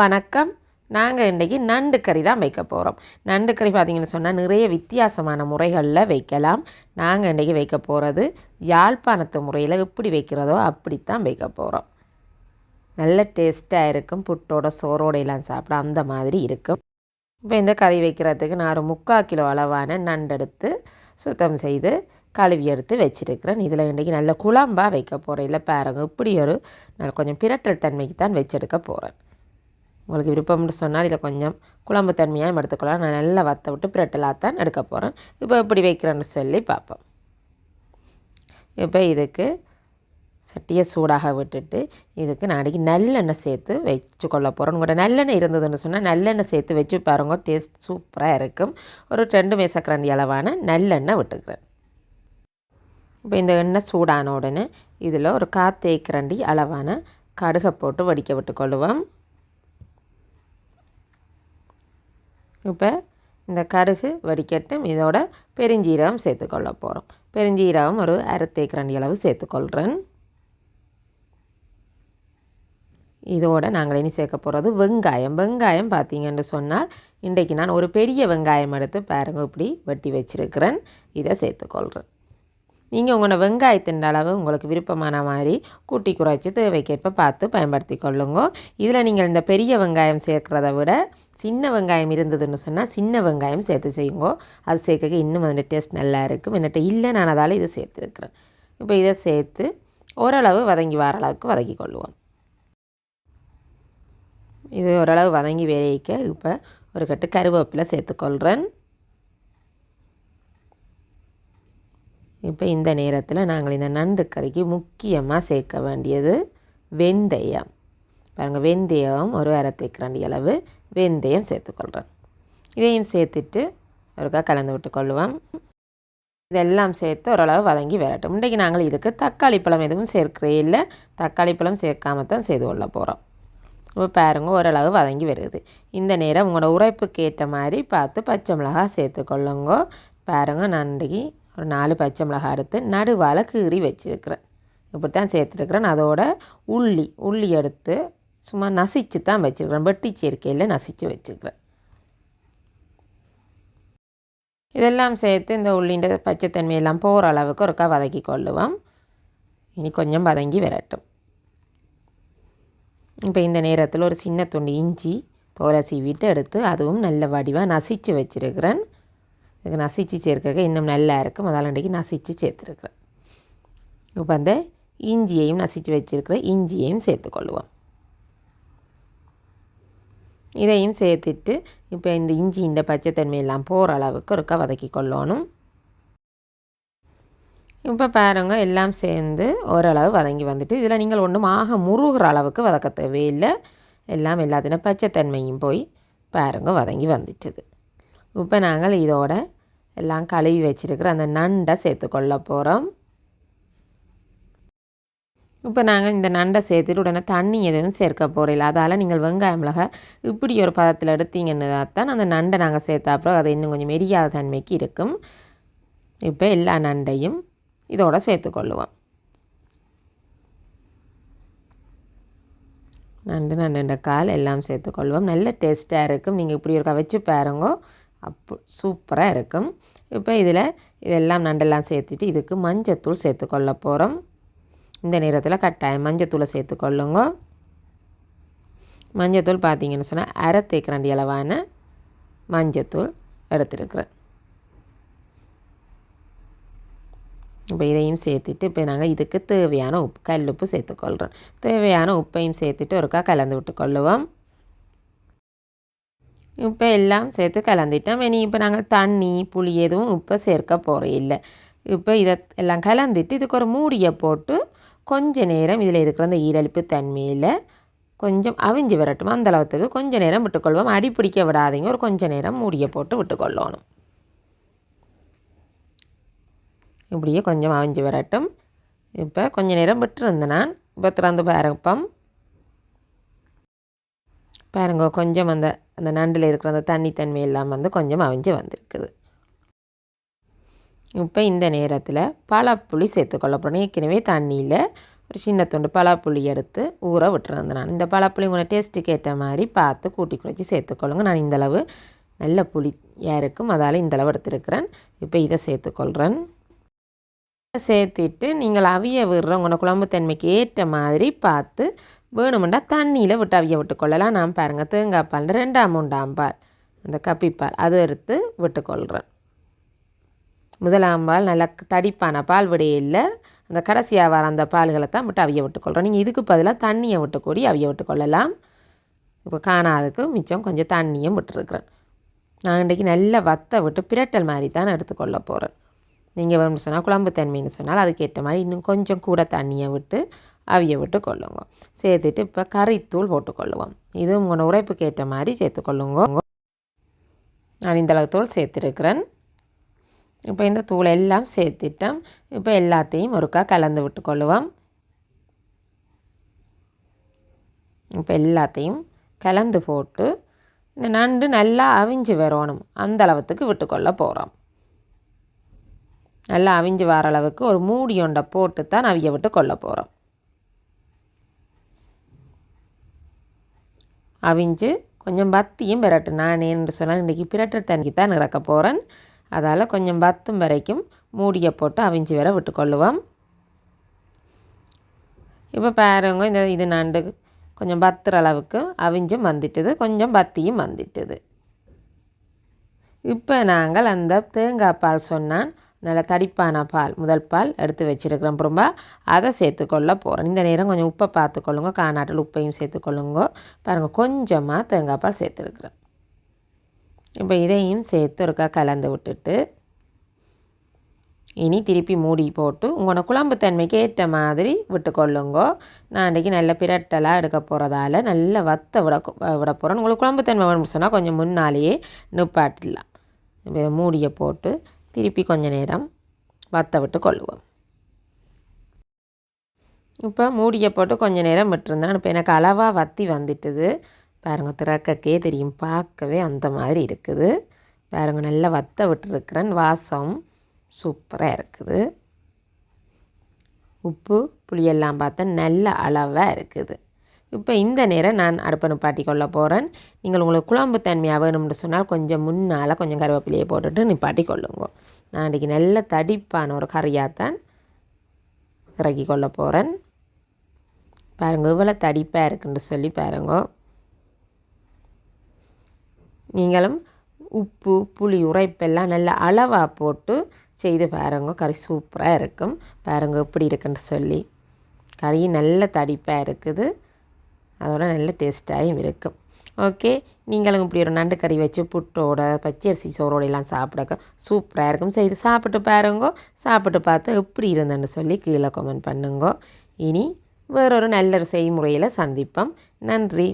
வணக்கம். நாங்கள் இன்றைக்கி நண்டு கறி தான் வைக்க போகிறோம் நண்டு கறி பார்த்திங்கன்னு சொன்னால் நிறைய வித்தியாசமான முறைகளில் வைக்கலாம். நாங்கள் இன்றைக்கி வைக்க போகிறது யாழ்ப்பாணத்து முறையில் எப்படி வைக்கிறதோ அப்படித்தான் வைக்க போகிறோம் நல்ல டேஸ்ட்டாக இருக்கும். புட்டோட சோறோட எல்லாம் சாப்பிட அந்த மாதிரி இருக்கும். இப்போ இந்த கறி வைக்கிறதுக்கு நான் ஒரு முக்கால் கிலோ அளவான நண்டு எடுத்து சுத்தம் செய்து கழுவி எடுத்து வச்சுருக்கிறேன். இதில் இன்றைக்கி நல்ல குழம்பாக வைக்க போகிறேன் இல்லை பாருங்க இப்படி ஒரு நான் கொஞ்சம் பிரட்டல் தன்மைக்கு தான் வச்செடுக்க போகிறேன் உங்களுக்கு விருப்பம்னு சொன்னால் இதை கொஞ்சம் குழம்பு தன்மையாக எடுத்துக்கலாம். நான் நல்லா வத்த விட்டு பிரட்டலாக தான் எடுக்க போகிறேன் இப்போ எப்படி வைக்கிறேன்னு சொல்லி பார்ப்போம். இப்போ இதுக்கு சட்டியை சூடாக விட்டுட்டு இதுக்கு நாளைக்கு நல்லெண்ணெய் சேர்த்து வச்சு கொள்ள போகிறோம் உங்கள்கிட்ட நல்லெண்ணெய் இருந்ததுன்னு சொன்னால் நல்லெண்ணெய் சேர்த்து வச்சு பாருங்க டேஸ்ட் சூப்பராக இருக்கும். ஒரு ரெண்டு மேசக்கரண்டி அளவான நல்லெண்ணெய் விட்டுக்கிறேன். இப்போ இந்த எண்ணெய் சூடான உடனே இதில் ஒரு காத்தேக்கரண்டி அளவான கடுகை போட்டு வடிக்க விட்டுக்கொள்ளுவோம். இப்போ இந்த கடுகு வடிக்கட்டும் இதோட பெருஞ்சீரகம் சேர்த்துக்கொள்ள போகிறோம் பெருஞ்சீரகம் ஒரு அரை தேக்கரண்டி அளவு சேர்த்துக்கொள்கிறேன் இதோட நாங்கள் இனி சேர்க்க போகிறது வெங்காயம். வெங்காயம் பார்த்தீங்கன்னு சொன்னால் இன்றைக்கு நான் ஒரு பெரிய வெங்காயம் எடுத்து பாருங்க இப்படி வெட்டி வச்சுருக்கிறேன். இதை சேர்த்துக்கொள்கிறேன் நீங்கள் உங்களோட வெங்காயத்தின் அளவு உங்களுக்கு விருப்பமான மாதிரி கூட்டி குறைச்சி தேவைக்கேற்ப பார்த்து பயன்படுத்தி கொள்ளுங்க. இதில் நீங்கள் இந்த பெரிய வெங்காயம் சேர்க்குறத விட சின்ன வெங்காயம் இருந்ததுன்னு சொன்னால் சின்ன வெங்காயம் சேர்த்து செய்யுங்கோ. அது சேர்க்க இன்னும் வந்துட்டு டேஸ்ட் நல்லா இருக்கும். என்னட்ட இல்லை நான் அதால் இதை சேர்த்துருக்குறேன். இப்போ இதை சேர்த்து ஓரளவு வதங்கி வர அளவுக்கு வதக்கி கொள்வோம் இது ஓரளவு வதங்கி வேலைக்க இப்போ ஒரு கட்டு கருவேப்பிலை சேர்த்துக்கொள்கிறேன் இப்போ இந்த நேரத்தில் நாங்கள் இந்த நண்டு கறிக்கு முக்கியமாக சேர்க்க வேண்டியது வெந்தயம். பாருங்கள் வெந்தயம் ஒரு அரை அளவு வெந்தயம் சேர்த்துக்கொள்கிறேன் இதையும் சேர்த்துட்டு ஒருக்கா கலந்து விட்டு கொள்ளுவோம் இதெல்லாம் சேர்த்து ஓரளவு வதங்கி வரட்டும். இன்றைக்கு நாங்கள் இதுக்கு தக்காளி பழம் எதுவும் சேர்க்கிறே இல்லை. தக்காளி பழம் சேர்க்காம தான் செய்து கொள்ள போகிறோம் இப்போ பாருங்க ஓரளவு வதங்கி வருது. இந்த நேரம் உங்களோட உரைப்புக்கு ஏற்ற மாதிரி பார்த்து பச்சை மிளகா சேர்த்துக்கொள்ளுங்க. பாருங்கள் நான் இன்றைக்கி ஒரு நாலு பச்சை மிளகா எடுத்து நடுவால் கீறி வச்சுருக்கிறேன். இப்படி தான் சேர்த்துருக்குறேன். அதோட உள்ளி உள்ளி எடுத்து சும்மா நசிச்சு தான் வச்சுருக்கிறேன். வெட்டி சேர்க்கையில் நசிச்சு வச்சுருக்கிறேன். இதெல்லாம் சேர்த்து இந்த உள்ளின்ற பச்சைத்தன்மையெல்லாம் போகிற அளவுக்கு ஒருக்கா வதக்கி கொள்ளுவோம். இனி கொஞ்சம் வதங்கி விரட்டும். இப்போ இந்த நேரத்தில் ஒரு சின்ன துண்டு இஞ்சி தோலை சீவிட்டு எடுத்து அதுவும் நல்ல வடிவாக நசிச்சு வச்சுருக்கிறேன். இதுக்கு நசிச்சு சேர்க்க இன்னும் நல்லா இருக்கும் அதால் நசிச்சு சேர்த்துருக்குறேன். இப்போ அந்த இஞ்சியையும் நசிச்சு வச்சுருக்கிற இஞ்சியையும் சேர்த்துக்கொள்வோம் இதையும் சேர்த்துட்டு இப்போ இந்த இஞ்சி இந்த பச்சைத்தன்மையெல்லாம் போகிற அளவுக்கு ஒருக்கா வதக்கி கொள்ளணும். இப்போ பாருங்க எல்லாம் சேர்ந்து ஓரளவு வதங்கி வந்துட்டு இதில் நீங்கள் ஒன்றும் ஆக முருகிற அளவுக்கு வதக்க தேவையில்லை. எல்லாம் எல்லாத்தின பச்சைத்தன்மையும் போய் பாருங்க வதங்கி வந்துட்டுது. இப்போ நாங்கள் இதோட எல்லாம் கழுவி வச்சுருக்கிற அந்த நண்டை சேர்த்துக்கொள்ள போகிறோம் இப்போ நாங்கள் இந்த நண்டை சேர்த்துட்டு உடனே தண்ணி எதுவும் சேர்க்க போகிறீங்களா அதால் நீங்கள் வெங்காயம் மிளகாய் இப்படி ஒரு பதத்தில் எடுத்தீங்கன்னு தான் அந்த நண்டை நாங்கள் சேர்த்தாப்புறம் அது இன்னும் கொஞ்சம் மெரியாத தன்மைக்கு இருக்கும். இப்போ எல்லா நண்டையும் இதோட சேர்த்துக்கொள்ளுவோம் நண்டு நண்டு கால் எல்லாம் சேர்த்துக்கொள்வோம் நல்ல டேஸ்ட்டாக இருக்கும். நீங்கள் இப்படி ஒரு வச்சு பாருங்க. அப்போ சூப்பராக இருக்கும். இப்போ இதில் இதெல்லாம் நண்டெல்லாம் சேர்த்துட்டு இதுக்கு மஞ்சத்தூள் சேர்த்துக்கொள்ள போகிறோம் இந்த நேரத்தில் கட்டாயம் மஞ்சத்தூளை சேர்த்துக்கொள்ளுங்க மஞ்சத்தூள் பார்த்தீங்கன்னு சொன்னால் அரை தேக்கரண்டி அளவான மஞ்சத்தூள் எடுத்துருக்குறேன். இப்போ இதையும் சேர்த்துட்டு இப்போ நாங்கள் இதுக்கு தேவையான உப்பு கல் உப்பு சேர்த்துக்கொள்கிறோம் தேவையான உப்பையும் சேர்த்துட்டு ஒருக்கா கலந்து விட்டுக்கொள்ளுவோம் இப்போ எல்லாம் சேர்த்து கலந்துட்டோம். இனி இப்போ நாங்கள் தண்ணி புளி எதுவும் இப்போ சேர்க்க போகிறோம் இல்லை. இப்போ இதை எல்லாம் கலந்துட்டு இதுக்கு ஒரு மூடியை போட்டு கொஞ்ச நேரம் இதில் இருக்கிற அந்த ஈரழிப்பு தன்மையில் கொஞ்சம் அவிஞ்சு வரட்டும். அந்த அளவுக்கு கொஞ்சம் நேரம் விட்டுக்கொள்வோம். அடி பிடிக்க விடாதீங்க. ஒரு கொஞ்சம் நேரம் மூடியை போட்டு விட்டுக்கொள்ளணும். இப்படியே கொஞ்சம் அவிஞ்சு வரட்டும். இப்போ கொஞ்சம் நேரம் விட்டுருந்தேன் நான் இப்போ திறந்து பாருப்பம் பாருங்க கொஞ்சம் அந்த அந்த நண்டில் இருக்கிற அந்த தண்ணி தன்மை எல்லாம் வந்து கொஞ்சம் அவிஞ்சு வந்திருக்குது. இப்போ இந்த நேரத்தில் பலாப்புளி சேர்த்துக்கொள்ள போகிறேன் ஏற்கனவே தண்ணியில் ஒரு சின்ன துண்டு பலாப்புளி எடுத்து ஊற விட்டுருந்தேன் நான் இந்த பலாப்புளி உங்களை டேஸ்ட்டுக்கு ஏற்ற மாதிரி பார்த்து கூட்டி குறைச்சி சேர்த்துக்கொள்ளுங்க நான் இந்தளவு நல்ல புளியாக இருக்கும் அதால் இந்தளவு எடுத்துருக்கிறேன். இப்போ இதை சேர்த்துக்கொள்கிறேன் சேர்த்துட்டு நீங்கள் அவிய விடுற உங்களோட குழம்பு தன்மைக்கு ஏற்ற மாதிரி பார்த்து வேணுமெண்டா தண்ணியில் விட்டு அவிய விட்டுக்கொள்ளலாம் நான் பாருங்கள் தேங்காய் பால் ரெண்டாம் மூண்டாம் பால் அந்த கப்பிப்பால் அதை எடுத்து விட்டுக்கொள்கிறேன் முதலாம் பால் நல்லா தடிப்பான பால் விடையில் அந்த கடைசியாக வர அந்த பால்களை தான் விட்டு அவிய விட்டுக்கொள்கிறோம் நீங்கள் இதுக்கு பதிலாக தண்ணியை விட்டுக்கூடி அவிய விட்டுக்கொள்ளலாம் இப்போ காணாதுக்கு மிச்சம் கொஞ்சம் தண்ணியும் விட்டுருக்குறேன். நான் இன்றைக்கி நல்லா வத்த விட்டு பிரட்டல் மாதிரி தான் எடுத்துக்கொள்ள போகிறேன் நீங்கள் வேணும்னு சொன்னால் குழம்பு தன்மைன்னு சொன்னால் அதுக்கேற்ற மாதிரி இன்னும் கொஞ்சம் கூட தண்ணியை விட்டு அவிய விட்டு கொள்ளுங்க. சேர்த்துட்டு இப்போ கறித்தூள் போட்டுக்கொள்ளுவோம் இது உங்களோட உரைப்புக்கு ஏற்ற மாதிரி சேர்த்துக்கொள்ளுங்க நான் இந்தளவு தூள் சேர்த்துருக்கிறேன். இப்போ இந்த தூள் எல்லாம் சேர்த்துட்டோம். இப்போ எல்லாத்தையும் ஒருக்கா கலந்து விட்டுக்கொள்ளுவோம். இப்போ எல்லாத்தையும் கலந்து போட்டு இந்த நண்டு நல்லா அவிஞ்சு வரணும். அந்த அளவுக்கு விட்டுக்கொள்ள போகிறோம் நல்லா அவிஞ்சு வர அளவுக்கு ஒரு மூடி ஒண்டை போட்டு தான் அவிய விட்டு கொள்ள போகிறோம் அவிஞ்சு கொஞ்சம் பத்தியும் பிரட்டு நான் என்று சொன்னால் இன்றைக்கி பிரட்டு தண்ணி தான் இறக்க போகிறேன் அதால் கொஞ்சம் பத்தும் வரைக்கும் மூடியை போட்டு அவிஞ்சு வர விட்டுக்கொள்ளுவோம். இப்போ பாருங்க இந்த இது நண்டு கொஞ்சம் பத்துற அளவுக்கு அவிஞ்சும் வந்துட்டுது கொஞ்சம் பத்தியும் வந்துட்டுது. இப்போ நாங்கள் அந்த தேங்காய் பால் சொன்னான் நல்ல தடிப்பான பால் முதல் பால் எடுத்து வச்சுருக்கிறோம் ரொம்ப அதை சேர்த்துக்கொள்ள போகிறோம் இந்த நேரம் கொஞ்சம் உப்பை பார்த்துக்கொள்ளுங்க காணாட்டில் உப்பையும் சேர்த்துக்கொள்ளுங்க பாருங்கள் கொஞ்சமாக தேங்காய் பால் சேர்த்துருக்குறேன் இப்போ இதையும் சேர்த்து ஒருக்கா கலந்து விட்டுட்டு இனி திருப்பி மூடி போட்டு உங்களோட குழம்பு தன்மைக்கு ஏற்ற மாதிரி விட்டுக்கொள்ளுங்க. நான் அன்றைக்கி நல்ல பிரட்டலாக எடுக்க போகிறதால நல்ல வத்த விட விட போகிறேன் உங்களுக்கு குழம்பு தன்மை வேணும்னு சொன்னால் கொஞ்சம் முன்னாலேயே நிப்பாட்டிடலாம். இப்போ மூடியை போட்டு திருப்பி கொஞ்ச நேரம் வத்த விட்டு கொள்ளுவோம். இப்போ மூடியை போட்டு கொஞ்சம் நேரம் விட்டுருந்தேன். இப்போ எனக்கு அளவாக வத்தி வந்துட்டுது. பாருங்கள் திறக்கக்கே தெரியும். பார்க்கவே அந்த மாதிரி இருக்குது. பாருங்கள் நல்லா வத்த விட்டுருக்குறேன் வாசம் சூப்பராக இருக்குது. உப்பு புளியெல்லாம் பார்த்தா நல்ல அளவாக இருக்குது. இப்போ இந்த நேரம் நான் அடுப்பை நிப்பாட்டி கொள்ள போகிறேன் நீங்கள் உங்களுக்கு குழம்பு தன்மையாக வேணும்னு சொன்னால் கொஞ்சம் முன்னால் கொஞ்சம் கருவேப்பிலையை போட்டுட்டு நிப்பாட்டி கொள்ளுங்க. நான் இன்றைக்கி நல்ல தடிப்பான ஒரு கறியாகத்தான் இறக்கி கொள்ள போகிறேன் பாருங்கள் இவ்வளோ தடிப்பாக இருக்குன்னு சொல்லி பாருங்க. நீங்களும் உப்பு புளி உரைப்பெல்லாம் நல்ல அளவாக போட்டு செய்து பாருங்க. கறி சூப்பராக இருக்கும். பாருங்க எப்படி இருக்குன்னு சொல்லி. கறி நல்ல தடிப்பாக இருக்குது. அதோட நல்ல டேஸ்ட்டாகவும் இருக்கும். ஓகே. நீங்களும் இப்படி ஒரு நண்டு கறி வச்சு புட்டோட பச்சரிசி சோறோட எல்லாம் சாப்பிடக்க சூப்பராக இருக்கும். செய்து சாப்பிட்டு பாருங்க. சாப்பிட்டு பார்த்து எப்படி இருந்தேன்னு சொல்லி கீழே கமெண்ட் பண்ணுங்க. இனி வேறொரு நல்ல செய்முறையில் சந்திப்போம். நன்றி.